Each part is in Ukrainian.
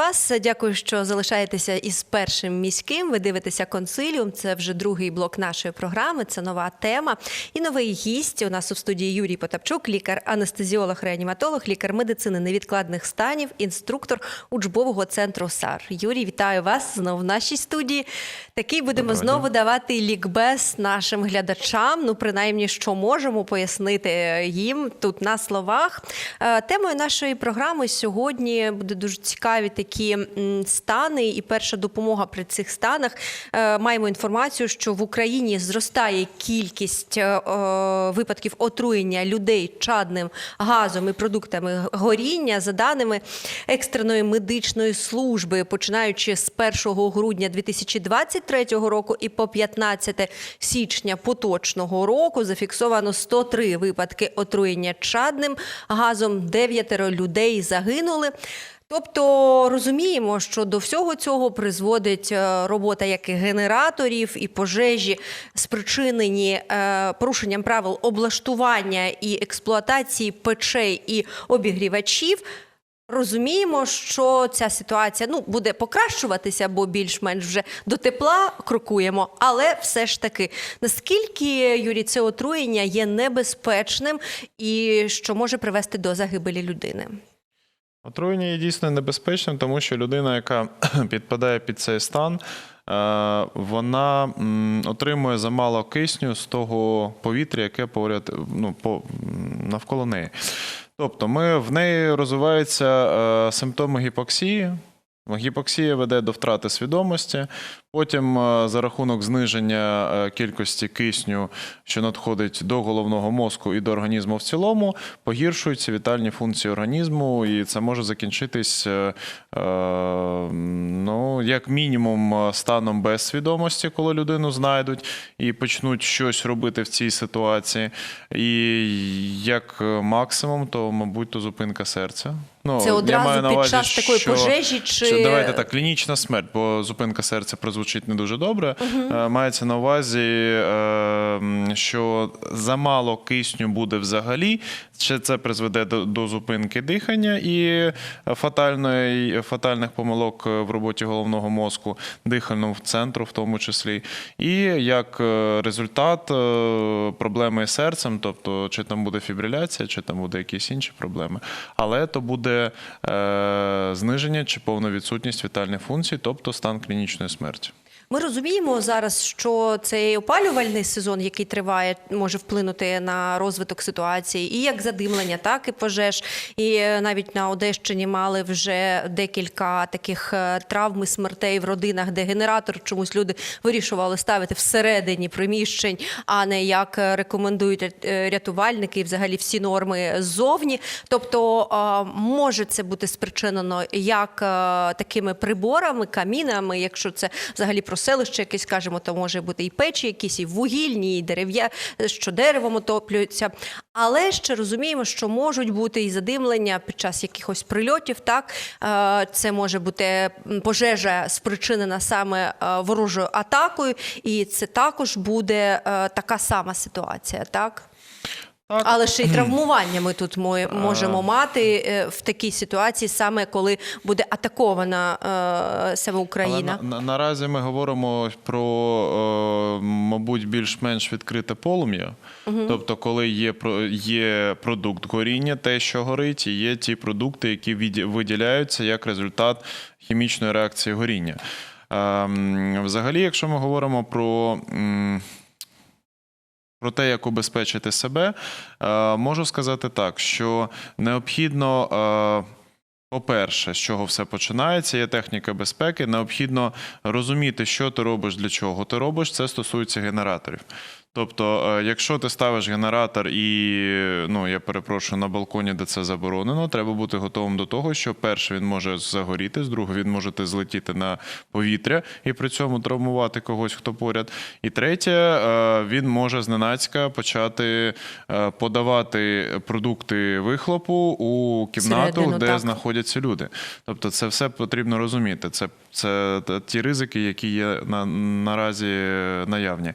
Вас. Дякую, що залишаєтеся із першим міським. Ви дивитеся консиліум. Це вже другий блок нашої програми. Це нова тема. І новий гість у нас у студії Юрій Потапчук, лікар-анестезіолог, реаніматолог, лікар медицини невідкладних станів, інструктор учбового центру САР. Юрій, вітаю вас знову в нашій студії. Такий будемо Доброго знову дня. давати лікбез нашим глядачам. Ну, принаймні, що можемо пояснити їм тут на словах. Е, Темою нашої програми сьогодні буде дуже цікаві такі м, стани, і перша допомога при цих станах. Е, Маємо інформацію, що в Україні зростає кількість е, е, випадків отруєння людей чадним газом і продуктами горіння за даними екстреної медичної служби, починаючи з 1 грудня 2023 року і по 15 січня поточного року зафіксовано 103 випадки отруєння чадним газом. Дев'ятеро людей загинули. Тобто розуміємо, що до всього цього призводить е, робота як і генераторів і пожежі, спричинені е, порушенням правил облаштування і експлуатації печей і обігрівачів. Розуміємо, що ця ситуація ну буде покращуватися, бо більш-менш вже до тепла крокуємо. Але все ж таки, наскільки Юрій, це отруєння є небезпечним і що може привести до загибелі людини? Отруєння є дійсно небезпечним, тому що людина, яка підпадає під цей стан, е, вона отримує замало кисню з того повітря, яке поряд ну, по, навколо неї. Тобто, ми, в неї розвиваються е, симптоми гіпоксії. Гіпоксія веде до втрати свідомості. Потім, е, за рахунок зниження е, кількості кисню, що надходить до головного мозку і до організму в цілому, погіршуються вітальні функції організму, і це може закінчитись, е, ну, як мінімум, станом без свідомості, коли людину знайдуть і почнуть щось робити в цій ситуації. І як максимум, то, мабуть, то зупинка серця. Ну, Це я одразу маю на під увазі, час такої що- пожежі чи що давайте так, клінічна смерть, бо зупинка серця прозвучить не дуже добре. Е, Мається на увазі, е, що замало кисню буде взагалі. Ще це призведе до, до зупинки дихання і фатальної, фатальних помилок в роботі головного мозку, дихального центру, в тому числі. І як е, результат е, проблеми з серцем, тобто чи там буде фібриляція, чи там буде якісь інші проблеми. Але то буде е, зниження чи повна відсутність вітальних функцій, тобто стан клінічної смерті. Ми розуміємо зараз, що цей опалювальний сезон, який триває, може вплинути на розвиток ситуації, і як задимлення, так і пожеж. І навіть на Одещині мали вже декілька таких е, травм і смертей в родинах, де генератор чомусь люди вирішували ставити всередині приміщень, а не як рекомендують е, рятувальники, і взагалі всі норми ззовні. Тобто може це бути спричинено як е, такими приборами, камінами, якщо це взагалі про селище якесь кажемо, то може бути і печі, якісь і вугільні, і дерев'я, що деревом отоплюються. Але ще розуміємо, що можуть бути і задимлення під час якихось прильотів. Так Е, це може бути пожежа спричинена саме е, ворожою атакою, і це також буде е, така сама ситуація, так. Так. Але ще й травмування ми тут мо- можемо мати е, в такій ситуації, саме коли буде атакована е, саме Україна. Але на, на, наразі ми говоримо про, е, мабуть, більш-менш відкрите полум'я. Тобто, коли є, про- є продукт горіння, те, що горить, і є ті продукти, які виділяються як результат хімічної реакції горіння. Ем, Взагалі, якщо ми говоримо про. Про те, як убезпечити себе, е, можу сказати так, що необхідно, е, по-перше, з чого все починається, є техніка безпеки. Необхідно розуміти, що ти робиш, для чого ти робиш. Це стосується генераторів. Тобто, е, якщо ти ставиш генератор і, ну я перепрошую, на балконі, де це заборонено, треба бути готовим до того, що перше він може загоріти, з другого він може злетіти на повітря і при цьому травмувати когось, хто поряд. І третє, е, він може зненацька почати е, подавати продукти вихлопу у кімнату, Всередину, де так. знаходяться люди. Тобто, це все потрібно розуміти. Це Це ті ризики, які є на, наразі наявні.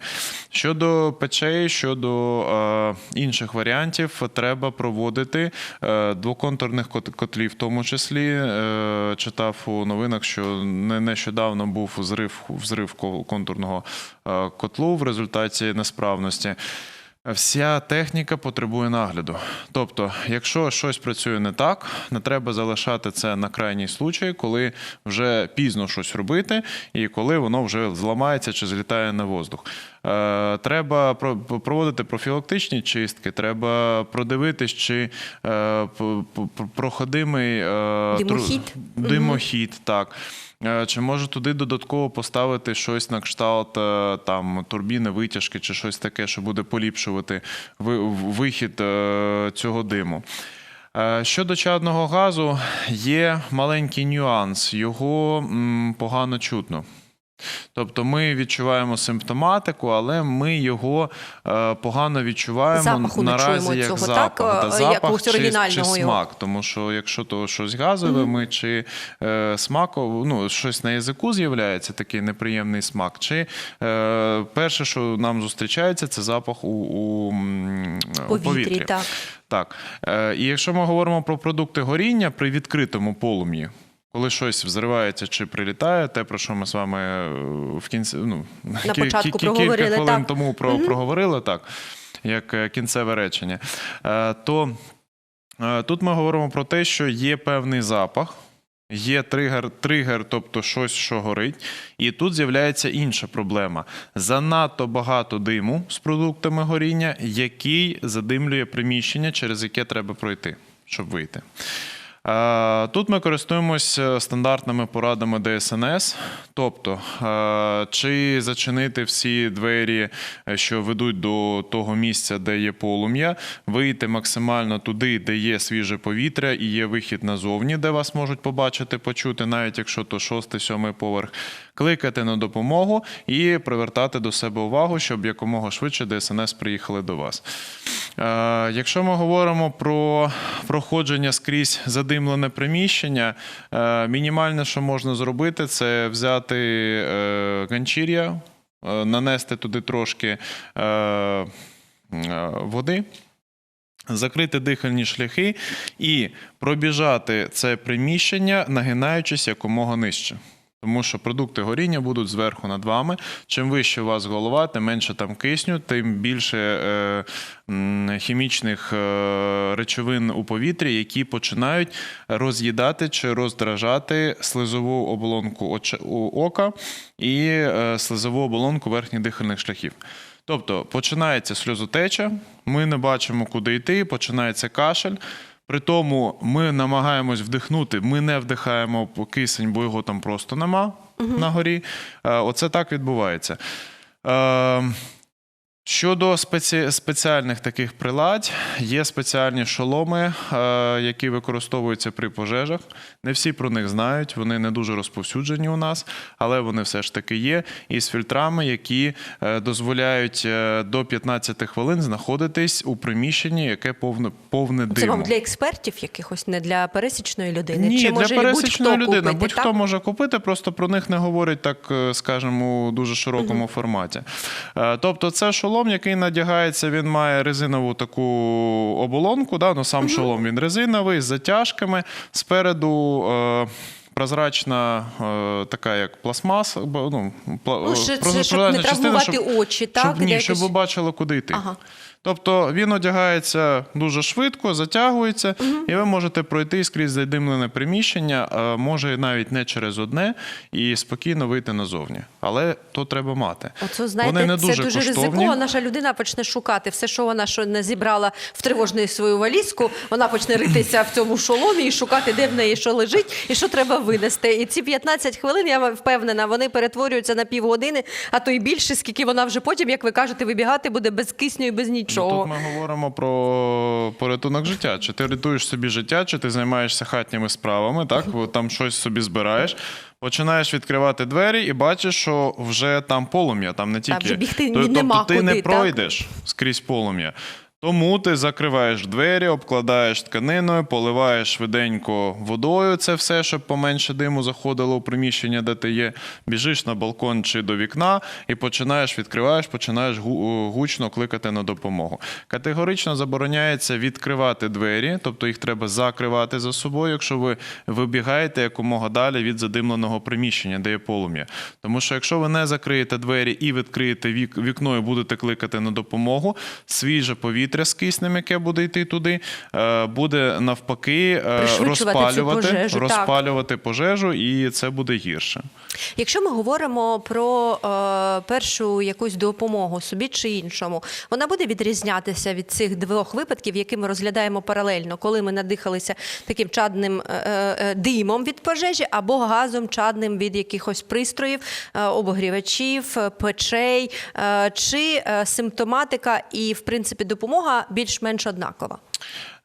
Щодо печей, щодо е, інших варіантів, треба проводити е, двоконтурних кот- котлів, в тому числі. Е, читав у новинах, що не нещодавно був взрив, взрив контурного е, котлу в результаті несправності. Вся техніка потребує нагляду. Тобто, якщо щось працює не так, не треба залишати це на крайній случай, коли вже пізно щось робити, і коли воно вже зламається чи злітає на воздух. Е, треба про- проводити профілактичні чистки, треба продивитись, чи е, проходимий е, Димохід? димохід, так. Е, Чи може туди додатково поставити щось на кшталт е, там турбіни, витяжки чи щось таке, що буде поліпшувати вихід е, цього диму? Щодо чадного газу, є маленький нюанс, його погано чутно. Тобто ми відчуваємо симптоматику, але ми його е, погано відчуваємо Запаху не наразі чуємо як цього, запах, так? да, Е, запах якогось чи, чи оригінального його. смак. Тому що якщо то щось газове, ми чи е, смако, ну щось на язику з'являється, такий неприємний смак, чи е, перше, що нам зустрічається, це запах у, у, м, у Повітрі, повітрі. так. Так. Е, і якщо ми говоримо про продукти горіння при відкритому полум'ї, коли щось взривається чи прилітає, те, про що ми з вами е, в кінці ну, На кі- початку кі- кілька хвилин так. тому про, проговорили, так, як е, кінцеве речення, е, то тут ми говоримо про те, що є певний запах. Є тригер, тригер, тобто щось, що горить, і тут з'являється інша проблема: занадто багато диму з продуктами горіння, який задимлює приміщення, через яке треба пройти, щоб вийти. Е, Тут ми користуємось е, стандартними порадами ДСНС, тобто е, чи зачинити всі двері, що ведуть до того місця, де є полум'я, вийти максимально туди, де є свіже повітря і є вихід назовні, де вас можуть побачити, почути, навіть якщо то шостий, сьомий поверх, кликати на допомогу і привертати до себе увагу, щоб якомога швидше ДСНС приїхали до вас. Якщо ми говоримо про проходження скрізь задимлене приміщення, е, мінімальне, що можна зробити, це взяти е, ганчір'я, е, нанести туди трошки води. Закрити дихальні шляхи і пробіжати це приміщення, нагинаючись якомога нижче. Тому що продукти горіння будуть зверху над вами. Чим вище у вас голова, тим менше там кисню, тим більше е, хімічних е, речовин у повітрі, які починають роз'їдати чи роздражати слизову оболонку оч- ока і е, слизову оболонку верхніх дихальних шляхів. Тобто починається сльозотеча, ми не бачимо, куди йти, починається кашель. При тому ми намагаємось вдихнути, ми не вдихаємо кисень, бо його там просто нема на горі. Е, Оце так відбувається. Щодо спеці... спеціальних таких приладь, є спеціальні шоломи, е, які використовуються при пожежах. Не всі про них знають, вони не дуже розповсюджені у нас, але вони все ж таки є. І з фільтрами, які е, дозволяють е, до 15 хвилин знаходитись у приміщенні, яке повне, повне Це вам для експертів якихось, не для пересічної людини? Ні, Чи для може пересічної людини. Будь-хто може купити, просто про них не говорять так, скажімо, у дуже широкому форматі. Е, Тобто, це шолом, який надягається, він має резинову таку оболонку. Да? Ну, сам шолом він резиновий з затяжками. Спереду. Е- Прозрачна е, така, як пластмас, ну, Ну, щоб не частина, травмувати очі, так? Щоб, ні, якось... щоб ви бачили, куди йти. Ага. Тобто він одягається дуже швидко, затягується, і ви можете пройти скрізь задимлене приміщення, може навіть не через одне, і спокійно вийти назовні. Але то треба мати. Оце, знаєте, Вони не це дуже, дуже коштовні. ризиково. Наша людина почне шукати все, що вона що не зібрала в тривожну свою валізку. Вона почне ритися в цьому шоломі і шукати, де в неї що лежить і що треба винести. І ці 15 хвилин, я впевнена, вони перетворюються на півгодини, а то й більше, скільки вона вже потім, як ви кажете, вибігати буде без кисню і без нічого. Ну, тут ми говоримо про порятунок життя. Чи ти рятуєш собі життя, чи ти займаєшся хатніми справами, так? Там щось собі збираєш. Починаєш відкривати двері і бачиш, що вже там полум'я, там не тільки. вже бігти То- нема тобто ти не пройдеш так? скрізь полум'я. Тому ти закриваєш двері, обкладаєш тканиною, поливаєш швиденько водою. Це все, щоб поменше диму заходило у приміщення, де ти є. Біжиш на балкон чи до вікна і починаєш відкриваєш, починаєш гучно кликати на допомогу. Категорично забороняється відкривати двері, тобто їх треба закривати за собою, якщо ви вибігаєте якомога далі від задимленого приміщення, де є полум'я. Тому що якщо ви не закриєте двері і відкриєте вікно і будете кликати на допомогу, свіже повітря з киснем, яке буде йти туди, е, буде навпаки е, розпалювати, пожежу, так. розпалювати пожежу, і це буде гірше. Якщо ми говоримо про е, першу якусь допомогу собі чи іншому, вона буде відрізнятися від цих двох випадків, які ми розглядаємо паралельно, коли ми надихалися таким чадним е, е, димом від пожежі або газом чадним від якихось пристроїв, е, обогрівачів, печей, е, чи е, симптоматика і, в принципі, допомога більш-менш однакова.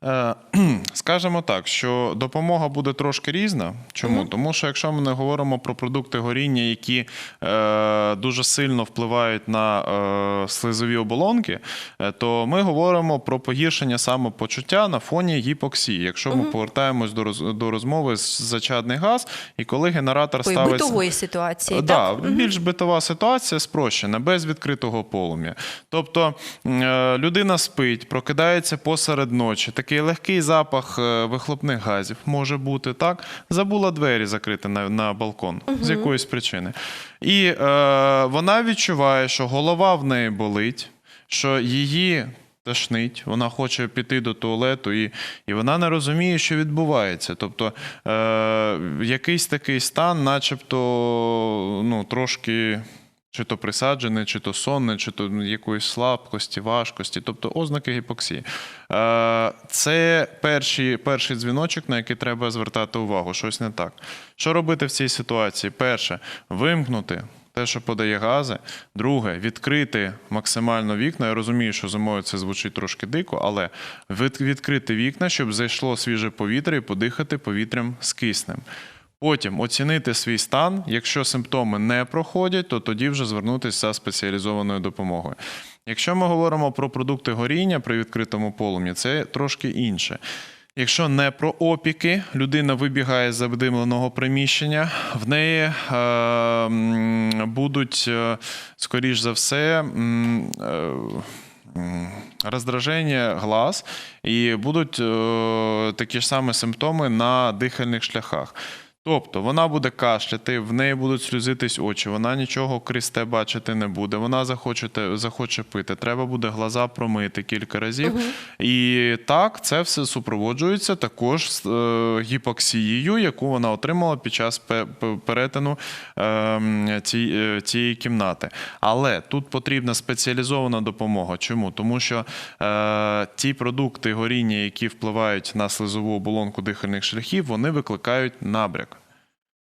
Е, Скажемо так, що допомога буде трошки різна. Чому? Тому що якщо ми не говоримо про продукти горіння, які е, дуже сильно впливають на е, слизові оболонки, е, то ми говоримо про погіршення самопочуття на фоні гіпоксії. Якщо ми повертаємось до, роз, до розмови з зачадний газ, і коли генератор Такої ставиться... битової ситуації. Да, так? більш битова ситуація спрощена, без відкритого полум'я. Тобто е, людина спить, прокидається посеред ночі, такий легкий запах е, вихлопних газів може бути, так? Забула двері закрити на, на балкон з якоїсь причини. І е, вона відчуває, що голова в неї болить, що її. Тошнить, вона хоче піти до туалету, і, і вона не розуміє, що відбувається. Тобто е, якийсь такий стан, начебто, ну, трошки чи то присаджений, чи то сонний, чи то ну, якоїсь слабкості, важкості, тобто ознаки гіпоксії. Е, це перший, перший дзвіночок, на який треба звертати увагу. Щось не так. Що робити в цій ситуації? Перше, вимкнути те, що подає гази. Друге, відкрити максимально вікна. Я розумію, що зимою це звучить трошки дико, але від- відкрити вікна, щоб зайшло свіже повітря і подихати повітрям з киснем. Потім оцінити свій стан. Якщо симптоми не проходять, то тоді вже звернутися за спеціалізованою допомогою. Якщо ми говоримо про продукти горіння при відкритому полум'ї, це трошки інше. Якщо не про опіки, людина вибігає з задимленого приміщення, в неї е, будуть, е, скоріш за все, е, роздраження глаз і будуть е, такі ж самі симптоми на дихальних шляхах. Тобто вона буде кашляти, в неї будуть сльозитись очі, вона нічого крізь те бачити не буде. Вона захоче, захоче пити. Треба буде глаза промити кілька разів. І так, це все супроводжується також з е, гіпоксією, яку вона отримала під час пе- пе- перетину е, ці- е, цієї кімнати. Але тут потрібна спеціалізована допомога. Чому? Тому що е, ті продукти горіння, які впливають на слизову оболонку дихальних шляхів, вони викликають набряк.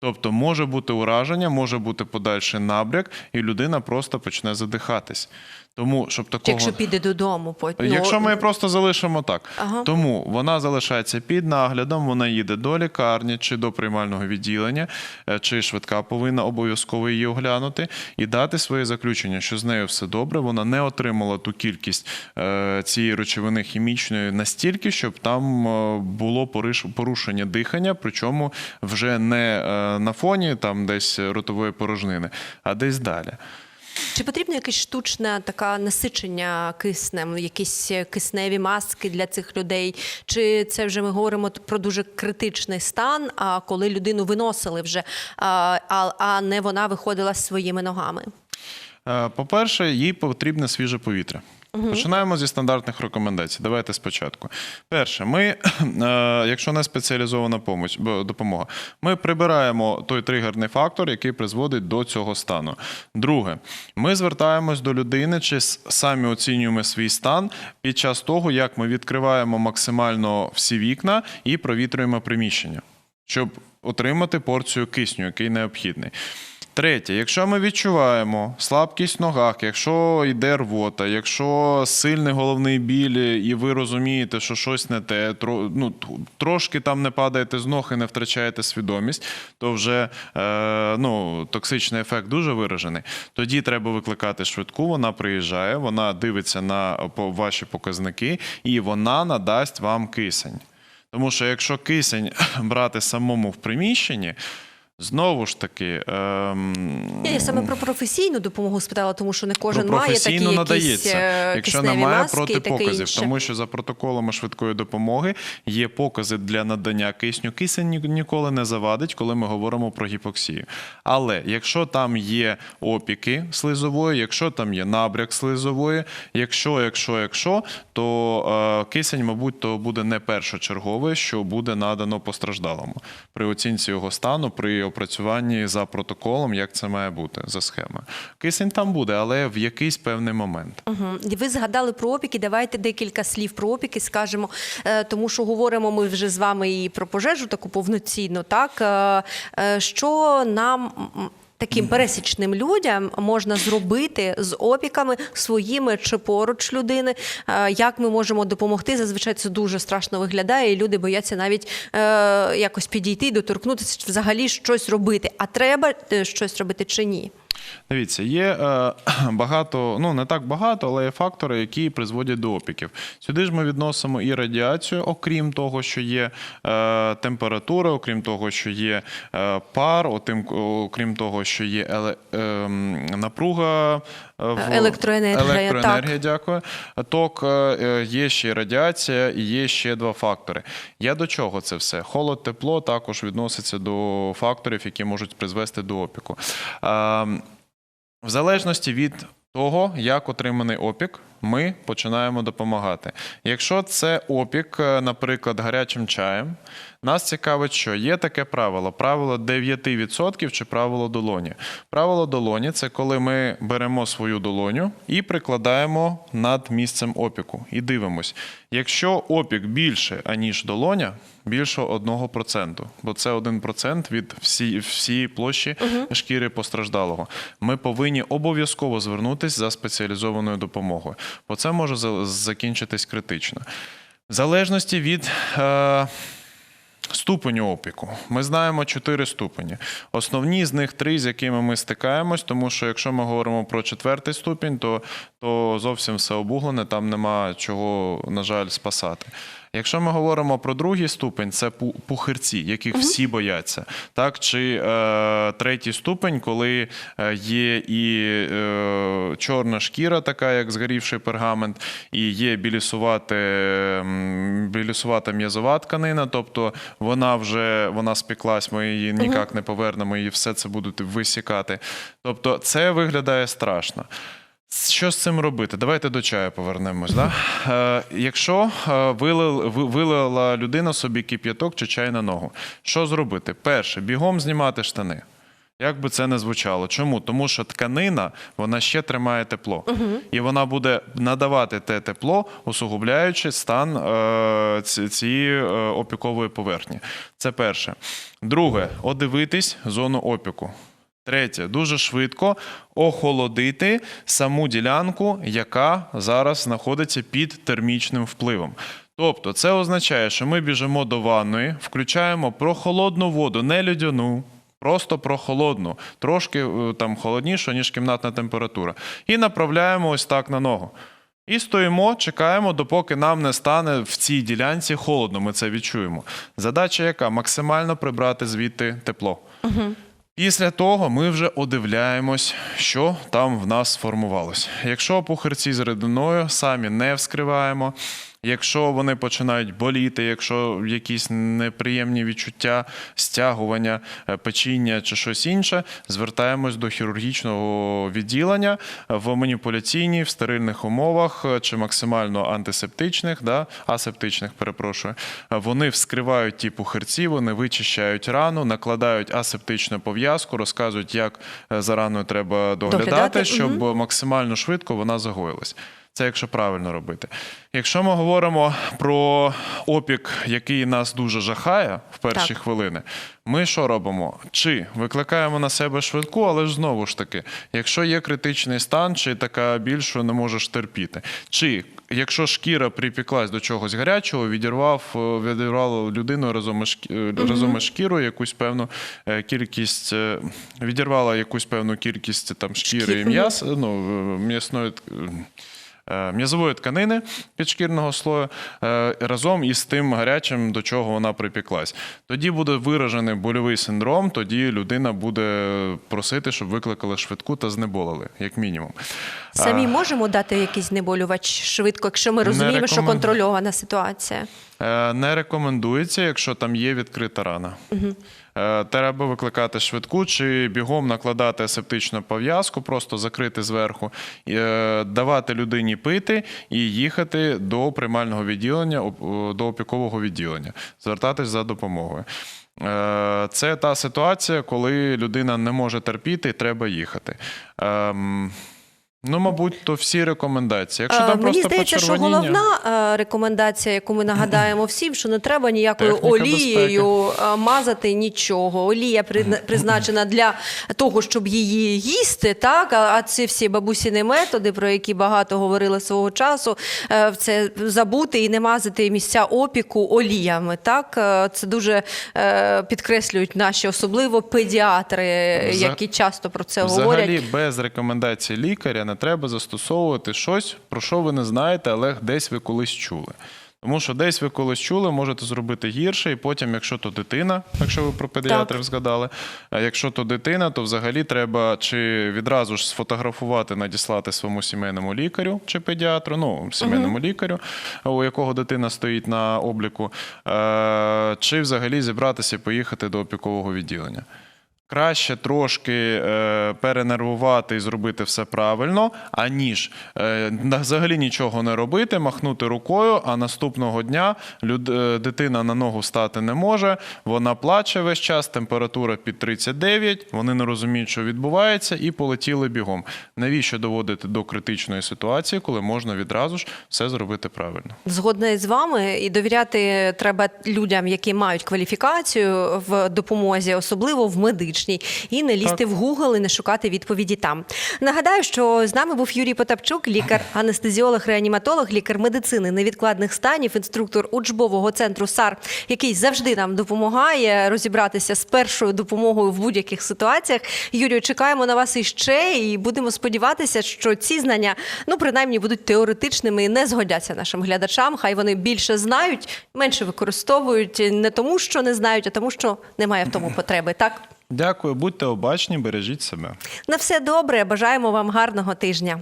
Тобто може бути ураження, може бути подальший набряк, і людина просто почне задихатись. Тому, щоб такого Якщо піде додому, потім Якщо ми просто залишимо так, Ага. тому вона залишається під наглядом, вона їде до лікарні чи до приймального відділення, е, чи швидка повинна обов'язково її оглянути і дати своє заключення, що з нею все добре. Вона не отримала ту кількість е, цієї речовини хімічної настільки, щоб там е, було порушення дихання, причому вже не на фоні там десь ротової порожнини, а десь далі. Чи потрібно якесь штучне таке насичення киснем, якісь кисневі маски для цих людей? Чи це вже ми говоримо про дуже критичний стан, а коли людину виносили вже, а, а, не вона виходила своїми ногами? Е, По-перше, їй потрібне свіже повітря. Починаємо зі стандартних рекомендацій. Давайте спочатку. Перше, ми, е, якщо не спеціалізована помощ- допомога, ми прибираємо той тригерний фактор, який призводить до цього стану. Друге, ми звертаємось до людини, чи самі оцінюємо свій стан під час того, як ми відкриваємо максимально всі вікна і провітрюємо приміщення, щоб отримати порцію кисню, який необхідний. Третє, якщо ми відчуваємо слабкість в ногах, якщо йде рвота, якщо сильний головний біль, і ви розумієте, що щось не те, ну, трошки там не падаєте з ног і не втрачаєте свідомість, то вже е, ну, токсичний ефект дуже виражений. Тоді треба викликати швидку, вона приїжджає, вона дивиться на ваші показники і вона надасть вам кисень. Тому що якщо кисень брати самому в приміщенні, знову ж таки. Ем, Я саме про професійну допомогу спитала, тому що не кожен про має такі якісь надається, е, якщо немає маски протипоказів, тому що за протоколами швидкої допомоги є покази для надання кисню. Кисень ніколи не завадить, коли ми говоримо про гіпоксію. Але якщо там є опіки слизової, якщо там є набряк слизової, якщо, якщо, якщо, то е, кисень, мабуть, то буде не першочергове, що буде надано постраждалому при оцінці його стану, при опрацюванні за протоколом, як це має бути за схемою. Кисень там буде, але в якийсь певний момент. Угу. Ви згадали про опіки. Давайте декілька слів про опіки скажемо, е, тому що говоримо ми вже з вами і про пожежу таку повноцінну. Так Е, е, що нам. Таким пересічним людям можна зробити з опіками своїми чи поруч людини. Е, Як ми можемо допомогти? Зазвичай це дуже страшно виглядає, і люди бояться навіть е, якось підійти, доторкнутися, взагалі щось робити. А треба е, щось робити чи ні? Дивіться, є е, багато, ну не так багато, але є фактори, які призводять до опіків. Сюди ж ми відносимо і радіацію, окрім того, що є е, температура, окрім того, що є е, пар, отим, окрім того, що є еле, е, напруга. в- Електроенергія, електроенергія, дякую. Ток е, е, є ще радіація, і є ще два фактори. Я до чого це все? Холод, тепло також відноситься до факторів, які можуть призвести до опіку. В залежності від того, як отриманий опік, ми починаємо допомагати. Якщо це опік, е, наприклад, гарячим чаєм, нас цікавить, що є таке правило: правило 9% чи правило долоні. Правило долоні це коли ми беремо свою долоню і прикладаємо над місцем опіку і дивимось. Якщо опік більше, аніж долоня, більше 1%, бо це 1% від всі, всієї площі шкіри постраждалого. Ми повинні обов'язково звернутися за спеціалізованою допомогою, бо це може закінчитись критично. В залежності від е, ступеню опіку. Ми знаємо чотири ступені. Основні з них три, з якими ми стикаємось, тому що якщо ми говоримо про четвертий ступінь, то, то зовсім все обуглене, там нема чого, на жаль, спасати. Якщо ми говоримо про другий ступень, це пу- пухирці, яких всі бояться. Так? Чи е, третій ступень, коли е, є і е, чорна шкіра, така як згорівший пергамент, і є білісувате, м, білісувата м'язова тканина, тобто вона вже вона спеклась, ми її ніяк не повернемо, і все це будуть висікати. Тобто це виглядає страшно. Що з цим робити? Давайте до чаю повернемось. Да? Е, якщо е, вилила, вилила людина собі кип'яток чи чай на ногу, що зробити? Перше, бігом знімати штани. Як би це не звучало. Чому? Тому що тканина вона ще тримає тепло. І вона буде надавати те тепло, усугубляючи стан е, цієї е, опікової поверхні. Це перше. Друге, одивитись зону опіку. Третє, дуже швидко охолодити саму ділянку, яка зараз знаходиться під термічним впливом. Тобто, це означає, що ми біжимо до ванної, включаємо прохолодну воду, не льодяну, просто прохолодну, трошки е, там холоднішу, ніж кімнатна температура, і направляємо ось так на ногу. І стоїмо, чекаємо, допоки нам не стане в цій ділянці холодно. Ми це відчуємо. Задача яка? Максимально прибрати звідти тепло. Після того ми вже одивляємось, що там в нас сформувалось. Якщо пухирці з рідиною, самі не вскриваємо. Якщо вони починають боліти, якщо якісь неприємні відчуття, стягування, е, печіння чи щось інше, звертаємось до хірургічного відділення в маніпуляційній, в стерильних умовах е, чи максимально антисептичних, да, асептичних, перепрошую. Е, Вони вскривають ті пухирці, вони вичищають рану, накладають асептичну пов'язку, розказують, як е, за раною треба доглядати, Доглядати, щоб максимально швидко вона загоїлась. Це якщо правильно робити. Якщо ми говоримо про опік, який нас дуже жахає в перші Так. хвилини, ми що робимо? Чи викликаємо на себе швидку, але ж знову ж таки, якщо є критичний стан, чи така біль, що не можеш терпіти, чи якщо шкіра припіклась до чогось гарячого, відірвав е, відірвало людину разом із е, разом із шкірою якусь певну е, кількість, відірвала якусь певну кількість там шкіри і Шкір, м'яса, ну е, м'ясної. Е, М'язової тканини підшкірного слою е, разом із тим гарячим, до чого вона припіклась. Тоді буде виражений больовий синдром, тоді людина буде просити, щоб викликали швидку та знеболили, як мінімум. Самі можемо дати якийсь знеболювач швидко, якщо ми розуміємо, що контрольована ситуація. Е, Не рекомендується, якщо там є відкрита рана. Е, Треба викликати швидку чи бігом накладати асептичну пов'язку, просто закрити зверху, е, давати людині пити і їхати до приймального відділення, до опікового відділення, звертатись за допомогою. Е, Це та ситуація, коли людина не може терпіти, і треба їхати. Ну, мабуть, то всі рекомендації. Якщо Е, там Мені просто здається, що почервоніння... головна е, рекомендація, яку ми нагадаємо всім, що не треба ніякою Техніка олією е, мазати нічого. Олія призна- призначена для того, щоб її їсти. Так, а а ці всі бабусіні методи, про які багато говорили свого часу, е, це забути і не мазати місця опіку оліями. Так, Е, це дуже е, підкреслюють наші, особливо педіатри, Вза- які часто про це Взагалі, говорять. без рекомендацій лікаря не треба застосовувати щось, про що ви не знаєте, але десь ви колись чули. Тому що десь ви колись чули, можете зробити гірше, і потім, якщо то дитина, якщо ви про педіатрів згадали, а якщо то дитина, то взагалі треба чи відразу ж сфотографувати, надіслати своєму сімейному лікарю чи педіатру, ну сімейному лікарю, у якого дитина стоїть на обліку, е, чи взагалі зібратися і поїхати до опікового відділення. Краще трошки е, перенервувати і зробити все правильно, аніж е, взагалі нічого не робити, махнути рукою, а наступного дня люд, е, дитина на ногу стати не може, вона плаче весь час, температура під 39, вони не розуміють, що відбувається, і полетіли бігом. Навіщо доводити до критичної ситуації, коли можна відразу ж все зробити правильно? Згодна з вами, і довіряти треба людям, які мають кваліфікацію в допомозі, особливо в медичній, і не лізти Так. в Google і не шукати відповіді там. Нагадаю, що з нами був Юрій Потапчук, лікар, анестезіолог, реаніматолог, лікар медицини невідкладних станів, інструктор учбового центру САР, який завжди нам допомагає розібратися з першою допомогою в будь-яких ситуаціях. Юрію, чекаємо на вас іще, і будемо сподіватися, що ці знання, ну принаймні, будуть теоретичними і не згодяться нашим глядачам. Хай вони більше знають, менше використовують не тому, що не знають, а тому, що немає в тому потреби. Так Дякую, будьте обачні, бережіть себе. на все добре. Бажаємо вам гарного тижня.